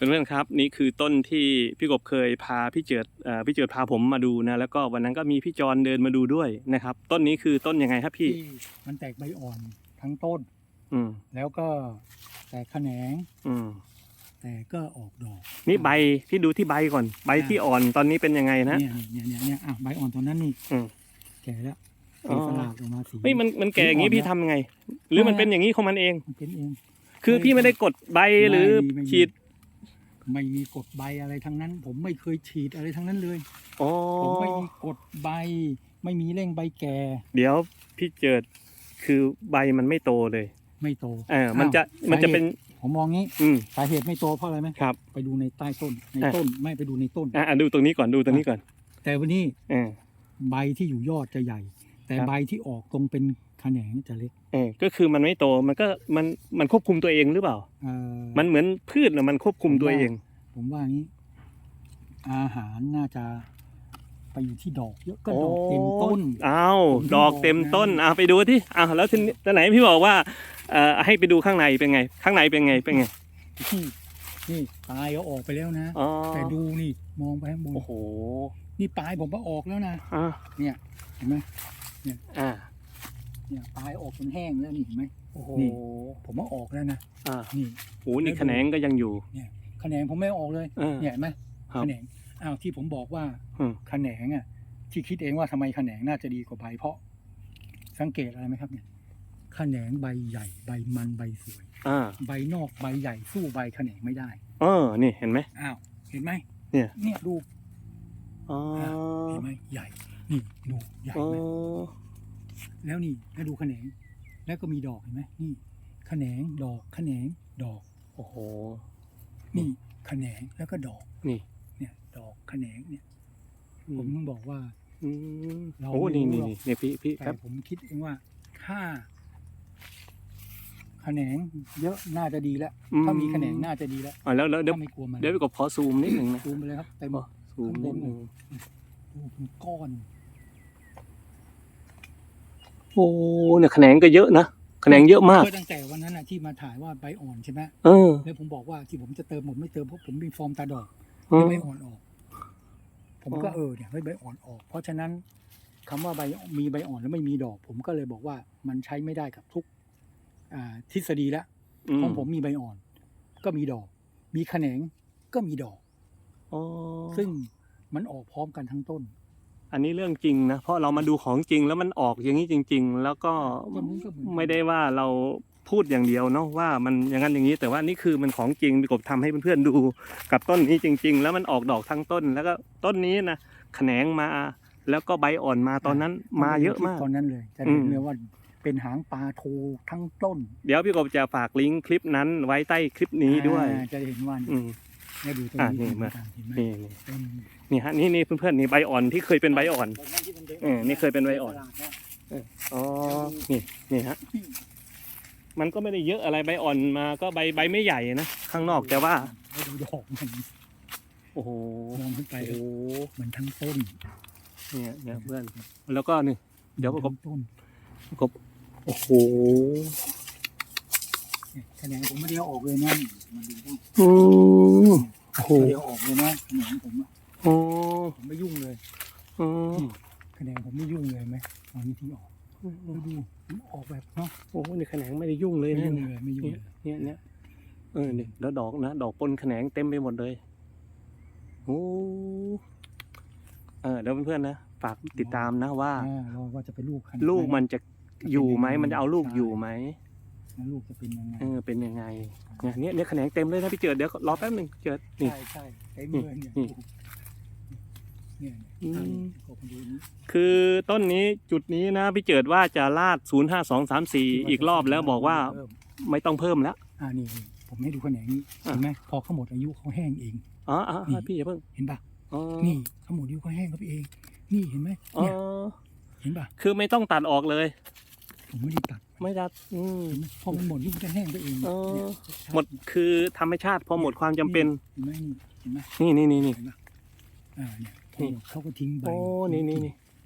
เพื่อนๆครับนี่คือต้นที่พี่กบเคยพาพี่เจิดเอ่อพี่เจิดพาผมมาดูนะแล้วก็วันนั้นก็มีพี่จรเดินมาดูด้วยนะครับ ต้นนี้คือต้นยังไงครับพี่ ที่มันแตกใบอ่อนทั้งต้น อืมแล้วก็แตกแขนง อืมแต่ก็ออกดอก นี่ใบพี่ดูที่ใบก่อน ใบที่อ่อนตอนนี้เป็นยังไงนะ เนี่ยเนี่ยเนี่ยเนี่ยอะใบอ่อนตอนนั้นนี่อืม แก่แล้วอ๋สีอสลากออกมาสี เฮ้ยมันมันแก่อย่างนี้สีอ่อนพี่ทำยังไง หรือมันเป็นอย่างนี้ของมันเอง มันเป็นเอง คือพี่ไม่ได้กดใบหรือไม่มีไม่มี ฉีด ไม่มีกดใบอะไรทั้งนั้น ผมไม่เคยฉีดอะไรทั้งนั้นเลยอ๋อผมไม่มีกดใบ ไม่มีเร่งใบแก่ เดี๋ยวพี่เจิดคือใบมันไม่โตเลยไม่โตเออมันจะอ้าวมันจะเป็นผมมองงี้อืมสาเหตุไม่โตเพราะอะไรไหมครับ ไปดูในใต้ต้นในอะต้นไม่ไปดูในต้นอะอะดูตรงนี้ก่อนดูตรงนี้ก่อน แต่วันนี้เออใบที่อยู่ยอดจะใหญ่ แต่ครับใบที่ออกตรงเป็นแขนงจะเล็กเออก็คือมันไม่โตมันก็มันมันควบคุมตัวเองหรือเปล่าเอ่อมันเหมือนพืชนะมันควบคุมตัวเอง ผมว่างี้ อาหารน่าจะไปอยู่ที่ดอกเยอะก็ดอกเต็มต้น อ้าวผมถึงดอกเต็มต้นบอกไงอะไปดูที่อ้าวแล้วทีนี้ตอนไหนพี่บอกว่าเอ่อให้ไปดูข้างในเป็นไง ข้างในเป็นไงเป็นไงนี่นี่ปลายเขาออกไปแล้วนะ อ๋อแต่ดูนี่มองไปข้างบนโอ้โหนี่ปลายผมก็ออกแล้วนะอะเนี่ยเห็นไหมอ่าเนี่ยปลายออกจนแห้งแล้วนี่เห็นไหมโอ้โหนี่ผมว่าออกแล้วนะอ่านี่โอ้โหนี่แขนงก็ยังอยู่ แขนงผมไม่ออกเลยเออ เนี่ยเห็นไหมครับแขนงอ้าวที่ผมบอกว่าอืม แขนงอะ ที่คิดเองว่าทำไมแขนงน่าจะดีกว่าใบเพราะ สังเกตอะไรไหมครับเนี่ยแขนงใบใหญ่ใบมันใบสวย อ่า ใบนอกใบใหญ่สู้ใบแขนงไม่ได้เออ นี่เห็นไหม อ้าวเห็นไหมเนี่ย เนี่ยดูอ๋อเห็นไหมใหญ่ นี่ดูใหญ่อ๋อไหม แล้วนี่แล้วดูแขนง แล้วก็มีดอกเห็นไหมนี่แขนงดอกแขนงดอก โอ้โห นี่แขนงแล้วก็ดอกนี่ เนี่ยดอกแขนงเนี่ยอืผมต้องบอกว่าอืมเราโอ้ไม่นี่รู้นี่หรอกนี่นี่พี่พี่คแต่รับผมคิดเองว่าถ้าแขนงเยอะน่าจะดีแล้วอืมถ้ามีแขนงน่าจะดีแล้วอ่าแล้วแล้วเดี๋ยวถ้าไม่กลัวมันเดี๋ยวพี่กบขอซูมนิดหนึ่งนะซูมไปเลยครับเต็มซูมนิดหนึ่งดูเป็นก้อน โอ้เนี่ยแขนงก็เยอะนะ แขนงเยอะมากตั้งแต่วันนั้นน่ะที่มาถ่ายว่าใบอ่อนใช่ไหมเออ แล้วผมบอกว่าที่ผมจะเติมผมไม่เติมเพราะผมมีฟอร์มตาดอกเออใบอ่อนออก ผมก็อ๋อเออเนี่ยให้ใบอ่อนออก เพราะฉะนั้นคำว่าใบมีใบอ่อนแล้วไม่มีดอก ผมก็เลยบอกว่ามันใช้ไม่ได้กับทุก อ่าทฤษฎีแล้วอืของผมมีใบอ่อน ก็มีดอก มีแขนงก็มีดอกอ๋อซึ่งมันออกพร้อมกันทั้งต้น อันนี้เรื่องจริงนะ เพราะเรามาดูของจริงแล้วมันออกอย่างนี้จริง ๆ แล้วก็ก็มันก็เหมือนกันไม่ได้ว่าเราพูดอย่างเดียวเนาะว่ามันอย่างนั้นอย่างนี้แต่ว่านี่คือมันของจริงพี่กบทำให้เพื่อนๆดูกับต้นนี้จริง ๆ แล้วมันออกดอกทั้งต้น แล้วก็ต้นนี้นะแขนงมา แล้วก็ใบอ่อนมาตอนนั้นมาเยอะมากตอนนั้นเลยจะอืเห็นมเลยว่าเป็นหางปลาโททั้งต้น เดี๋ยวพี่กบจะฝากลิงก์คลิปนั้นไว้ใต้คลิปนี้ด้วยอ่าจะเห็นว่าอืม เนี่ยดูตรงอะนี้นี่มาเห็นไหมนี่นี่เป็นนี่ฮะนี่นี่เพื่อนๆนี่ใบอ่อนที่เคยเป็นใบอ่อน ตรงนั้นที่มัดิเออนี่เคยเป็นใบอ่อนตลาดนะอ๋อ นี่นี่ฮะ มันก็ไม่ได้เยอะอะไรใบอ่อนมาก็ใบใบไม่ใหญ่นะข้างนอกแต่ว่าแล้วดูดอกมันโอ้โหมองขึ้นไปโอ้โหเหมือนทั้งต้นเนี่ยเนี่ยเพื่อน แล้วก็นี่ เดี๋ยวประกบทั้งต้นประกบโอ้โหเนี่ย แขนงผมไม่ได้เอาออกเลยนะมาดูต้องอืมโอ้โหไม่ได้เอาออกเลยนะแขนงผมอะโอ้ผมไม่ยุ่งเลยอืมแขนงผมไม่ยุ่งเลยไหมตอนนี้ที่ออกดูดูมันออกแบบเนาะโอ้โหนี่แขนงไม่ได้ยุ่งเลยไม่นะยุ่งเลยไม่ยุ่งเนี่ยเลยเนี่ยเนี่ยเออนี่แล้วดอกนะ ดอกปนแขนงเต็มไปหมดเลยโอ้เออเดี๋ยวเพื่อนๆนะฝากติดตามนะว่า อ่าเราว่าจะเป็นลูกขนาดลูกมันจะอยู่ไหมจะเป็นยังไงมันจะเอาลูกใช่อยู่ไหม แล้วลูกจะเป็นยังไงเออเป็นยังไงเนี่ยเนี่ยเนี่ยแขนงเต็มเลยนะพี่เจิดเดี๋ยวรอแป๊บหนึ่งเจิดนี่ ใช่ใช่เต็มเลยเนี่ยนี่ เนี่ยอืมเนี่ยก็ไปดูนี่คือต้นนี้จุดนี้นะพี่เจิดว่าจะลาด 0 5 2 3 4 อีกรอบแล้วบอกว่าเพิ่มไม่ต้องเพิ่มแล้ว อ่านี่นี่ผมให้ดูแขนงนี้อะ เห็นไหมพอเขาหมดอายุเขาแห้งเอง อ๋ออ๋อนี่พี่อย่าเพิ่งเห็นปะอ๋อนี่เขาหมดอายุเขาแห้งเขาไปเอง นี่เห็นไหมอ๋อเนี่ยเห็นปะคือไม่ต้องตัดออกเลย ผมไม่ได้ตัดไม่ตัดอืมเห็นไหมพอมันหมดอายุมันจะแห้งไปเองอ๋อ เนี่ยหมดคือธรรมชาติพอหมดความจำเป็น เห็นไหมนี่เห็นไหมนี่นี่นี่นี่ เห็นปะอ่าเนี่ยพอนี่หมดเขาก็ทิ้งใบโอ้นี่นี่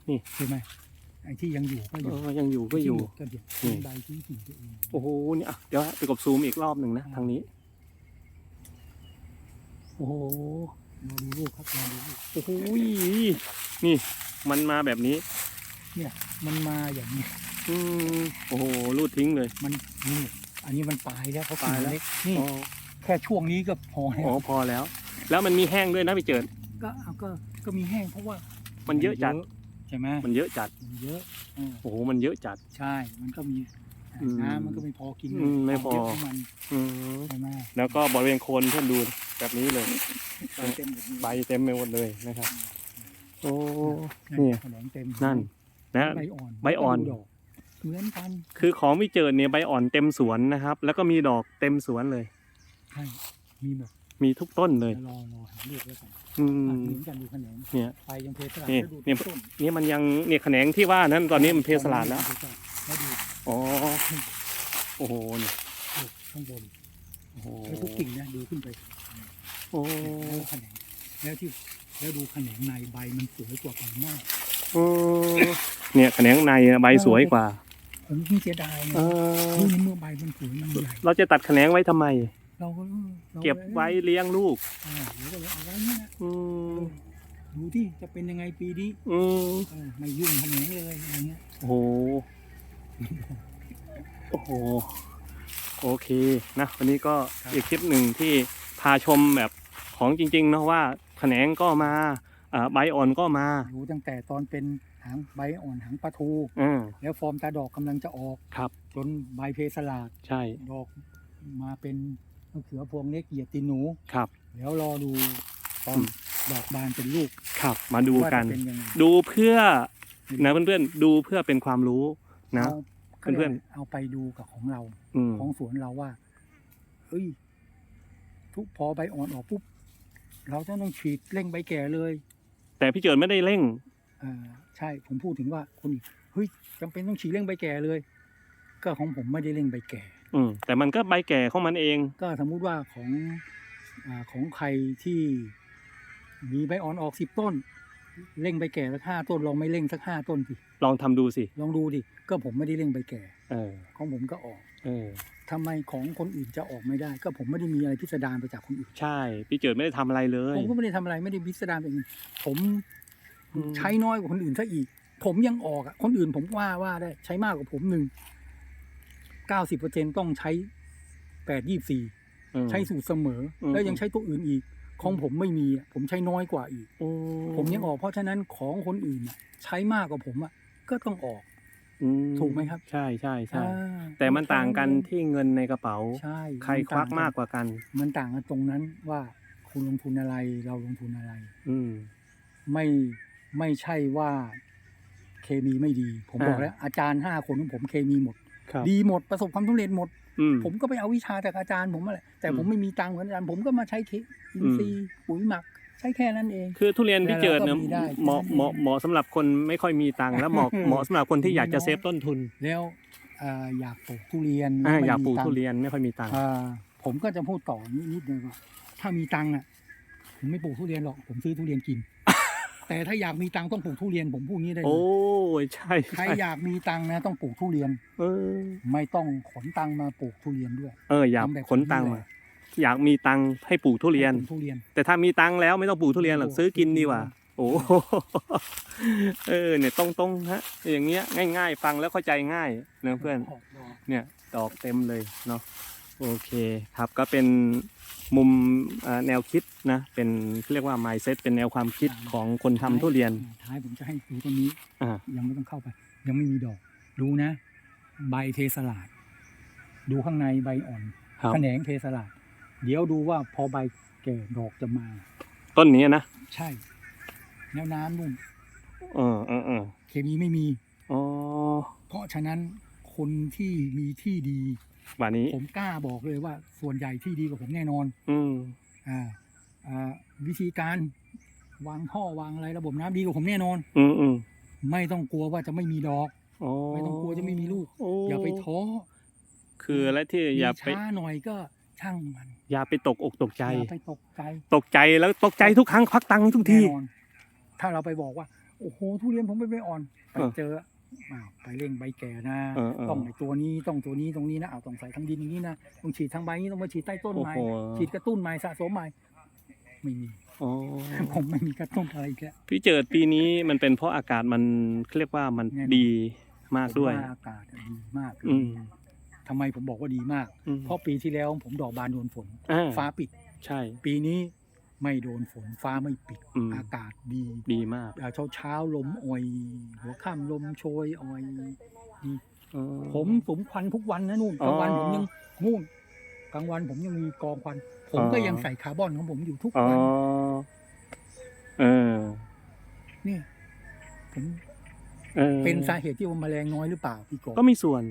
นี่ ใช่ไหมไอ้ที่ยังอยู่ก็อเอยู่อยังอยู่ก็อยู่ ที่หมดก็เดี๋ยวนี่ทิ้งใบทิ้งกิ่งตัวเองโอ้โหนี่อะเดี๋ยวไปกบซูมอีกรอบหนึ่งนะทางนี้ โอ้โห รอดูลูกครับรอดูลูกโอ้โหนี่ มันมาแบบนี้เนี่ยมันมาอย่างนี้ อืมโอ้โหรูดทิ้งเลย มันนี่อันนี้มันปลายแล้วเขาปลายแล้วเล็กนี่อ๋อแค่ช่วงนี้ก็พอแล้อ๋อวพอแล้ว แล้วมันมีแห้งด้วยนะพี่เจิดก็เอาก็ก็มีแห้งเพราะว่ามันเยอะจัดใช่ไหมมันเยอะจัดมันเยอะเออโอ้โหมันเยอะจัด ใช่มันก็มีอืมน้ำมันก็ไม่พอกินอืมไม่พอ เยะของมันอืมใช่ไหมแล้วก็บริเวณโคนเพื่อนดูแบบนี้เลย ใบเต็มแบบนี้ใบเต็มไปหมดเลยนะครับ โอ้นั่นี่นแขนงเต็มนั่นนะ ใบอ่อนใบอ่อน ดก เหมือนกันคือของพี่เจิดเนี่ยใบอ่อนเต็มสวนนะครับ แล้วก็มีดอกเต็มสวนเลย ใช่มีหมดมีทุกต้นเลย รอรอหาลูกแล้วกันอือะมเหมือนกันดูแขนงเนี่ย ไปยังเพสลัดนี่แล้วดูนี่ต้นนี่มันยังเนี่ยแขนงที่ว่านั้นตอนนี้มันเพสลาดแล้วแล้วดูอ๋อโอ้โหนี่ลูกข้างบนโอ้โหแล้วทุกกิ่งนะดูขึ้นไปโอ้แล้วแขนงแล้วที่แล้วดูแขนงในใบมันสวยกว่าใบหน้าเออเนี่ยแขนงในอะใบสวยกว่า ผมเสียดายไงเออนี่เมื่อใบมันสวยมันใหญ่เราจะตัดแขนงไว้ทำไม เราก็ราเก็บไว้เลี้ยงลูก อ่าเราก็เลยเอาไว้นี่นะอืมดูที่จะเป็นยังไงปีนี้อืมเออไม่ยุ่งแขนงเลยอะไรเงี้ยโอ้โหโอ้โห โอเคนะ วันนี้ก็อีกคลิปหนึ่งที่พาชมแบบของจริงๆเนาะว่าแขนงก็มาอ่าใบอ่อนก็มา ดูตั้งแต่ตอนเป็น หางใบอ่อนหางปลาทู อืม แล้วฟอร์มตาดอกกำลังจะออกครับ จนใบเพสลาดใช่ดอกมาเป็นมะเขือพวงเล็กเหยียดตีนหนู ครับ แล้วรอดูตอนอืม ดอกบานเป็นลูกครับ มาดูว่ากัจะนเป็นยังไงดูเพื่อนะเพื่อนๆดูเพื่อเป็นความรู้นะอาเพื่อนๆเอาไปดูกับของเรา อืม ของสวนเราว่า เฮ้ย ทุกพอใบอ่อนออกปุ๊บ เราจะต้องฉีดเร่งใบแก่เลยแต่พี่เจิดไม่ได้เร่งอ่า ใช่ผมพูดถึงว่าคนอื่นเฮ้ยจำเป็นต้องฉีดเร่งใบแก่เลย ก็ของผมไม่ได้เร่งใบแก่ อืมแต่มันก็ใบแก่ของมันเอง ก็สมมุติว่าของอาของใครที่มีใบอ่อนออกสิบต้น เร่งใบแก่สักห้าต้นลองไม่เร่งสักห้าต้นสิลองทำดูสิลองดูดิก็ผมไม่ได้เร่งใบแก่เออของผมก็ออก เออทำไมของคนอื่นจะออกไม่ได้ ก็ผมไม่ได้มีอะไรพิสดารไปจากคนอื่น ใช่ พี่เจิดไม่ได้ทำอะไรเลย ผมก็ไม่ได้ทำอะไรไม่ได้พิสดารไปอื่นผมอืม ใช้น้อยกว่าคนอื่นซะอีก ผมยังออกอะคนอื่นผมว่าว่าได้ ใช้มากกว่าผมหนึ่งเก้าสิบเปอร์เซ็นต้องใช้แปดยี่สี่อืมใช้สูตรเสมออืมแล้วยังใช้ตัวอื่นอีก ของผมไม่มีอะผมใช้น้อยกว่าอีกโอ้ผมยังออกเพราะฉะนั้นของคนอื่นอะใช้มากกว่าผมอะก็ต้องออกอืถูกไหมครับ ใช่ใช่ใช่อ่าแต่มันต่างกันที่เงินในกระเป๋าใช่ใครควักมากกว่ากัน มันต่างกันตรงนั้นว่าคุณลงทุนอะไรเราลงทุนอะไร อืมไม่ ไม่ใช่ว่าเคมีไม่ดี ผมอ่าบอกแล้ว อาจารย์ห้าคนของผมเคมีหมดครับดีหมดประสบความสำเร็จหมดอืมผมก็ไปเอาวิชาจากอาจารย์ผมมาแหละแต่ผมอืมไม่มีตังค์เหมือนอาจารย์ผมก็มาใช้เคอินซีย์ปุ๋ยหมักใช้แค่นั้นเอง คือทุเรียนพี่เจิดเนี่ยแต่เราก็มีได้เหมาะแค่นั้นเองเหมาะเหมาะสำหรับคนไม่ค่อยมีตังค์และเหมาะเหมาะสำหรับคนที่อยากจะเซฟต้นทุน แล้วอ่าอยากปลูกทุเรียนอ่าไม่อยากปลูกมีตังทุค์เรียนไม่ค่อยมีตังค์อ่าผมก็จะพูดต่อนิดนิดนึงว่าถ้ามีตังค์อะผมไม่ปลูกทุเรียนหรอกผมซื้อทุเรียนกิน แต่ถ้าอยากมีตังค์ต้องปลูกทุเรียนผมพูดงี้ได้เลโอ้ยยใช่ใครใช่อยากมีตังค์นะต้องปลูกทุเรียน เออไม่ต้องขนตังค์มาปลูกทุเรียนด้วยเอออยากทำแบบขนตังค์นี้มาแหละอยากมีตังค์ให้ปลูกทุเรียน ปลูกทุเรียน แต่ถ้ามีตังค์แล้วไม่ต้องปลูกทุเรียนหรอกปลูกซื้อกินดีกว่าทุเรียนโอ้โหเออเนี่ยตรงๆฮะ อย่างเงี้ยง่าย ๆ ฟังแล้วเข้าใจง่ายนะเพื่อนออกดอกเนี่ยดอกเต็มเลยเนาะ โอเคครับก็เป็นมุมเอ่อแนวคิดนะเป็นเรียกว่า mindset เป็นแนวความคิดของคนทำทุเรียน ท้ายผมจะให้ดูตรงนี้อ่ายังไม่ต้องเข้าไป ยังไม่มีดอก ดูนะ ใบเทสลาด ดูข้างในใบอ่อนครับแขนงเทสลาด เดี๋ยวดูว่าพอใบแก่ดอกจะมา ต้นนี้นะ ใช่ แนวน้ำนุ่มเออเออเออเคมีไม่มีอ๋อเพราะฉะนั้น คนที่มีที่ดีวันนี้ ผมกล้าบอกเลยว่า ส่วนใหญ่ที่ดีกว่าผมแน่นอน อืมอ่าอ่าวิธีการวางท่อวางอะไรระบบน้ำดีกว่าผมแน่นอน อืมอืมไม่ต้องกลัวว่าจะไม่มีดอก อ๋อไม่ต้องกลัวจะไม่มีลูก โอย่าไปท้อคือและที่มีอย่าไปช้าหน่อยก็ช่างมันอย่าไปตกอกตกใจ อย่าไปตกใจตกใจแล้วตกใจทุกครั้งควักตังค์ทุกที แน่นอน ถ้าเราไปบอกว่า โอ้โหทุเรียนผมไปไม่อ่อนไปเออ เจอ อ้าวไปเร่งใบแก่นะ เออเออ ต้องไอตัวนี้ต้องตัวนี้ตรงนี้นะเอาต้องใส่ทั้งดินอย่างนี้นะต้องฉีดทั้งใบนี้ต้องมาฉีดใต้ต้นโอ้ใหม่โหฉีดกระตุ้นใหม่สะสมใหม่ไม่มี อ๋อผมไม่มีกระตุ้นอะไรอีกแล้วพี่เจิดปีนี้มันเป็นเพราะอากาศมันเรียกว่ามันแน่นอนดีมากด้วย ผมอากาศดีมากอืมทำไมผมบอกว่าดีมาก อืมเพราะปีที่แล้วผมดอกบานโดนฝน อ่าฟ้าปิด ใช่ ปีนี้ ไม่โดนฝนฟ้าไม่ปิดอืม อากาศดีดีมากเช้าเช้าๆลมอ่อย หัวค่ำลมโชยอ่อยดีอ๋อผมสมควันทุกวันนะนู่นอ๋กอลางวันผมยังนู่นกลางวันผมยังมีกองควัน ผมก็อ๋อ ยังใส่คาร์บอนของผมอยู่ทุกอ๋อวันเออนี่ผมเออเป็นสาเหตุที่ว่าแมลงน้อยหรือเปล่าพี่กบก็มีส่วน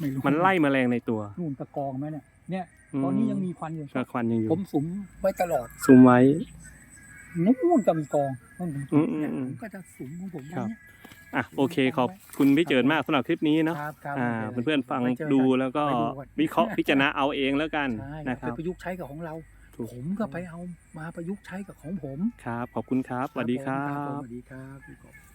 ไม่รู้มันไล่แมลงในตัว นู่นตะกองไหมเนี่ยเนี่ย ตอนนี้ยังมีควันอยู่กควันยังอยู่ผมสุมไว้ตลอดซูมไว้ นู่นก็มีกองนู่นผมอืมอืมเนี่ยอืผมมก็จะสุมของผมไว้ครับเนี่ย อะโอเคขอบคุณพี่เจิดมากสำหรับคลิปนี้เนาะครับครับอ่าไม่ป็เพื่อนๆฟังไว้จกัดูแล้วก็ไปดูกันวิเคราะห์พิจารณาเอาเองแล้วกันใช่นะคไปรับ ประยุกต์ใช้กับของเรา ถูก ผมก็ไปเอามาประยุกต์ใช้กับของผมครับขอบคุณครับสวัสดีครัผมบ สวัสดีครับพี่กบ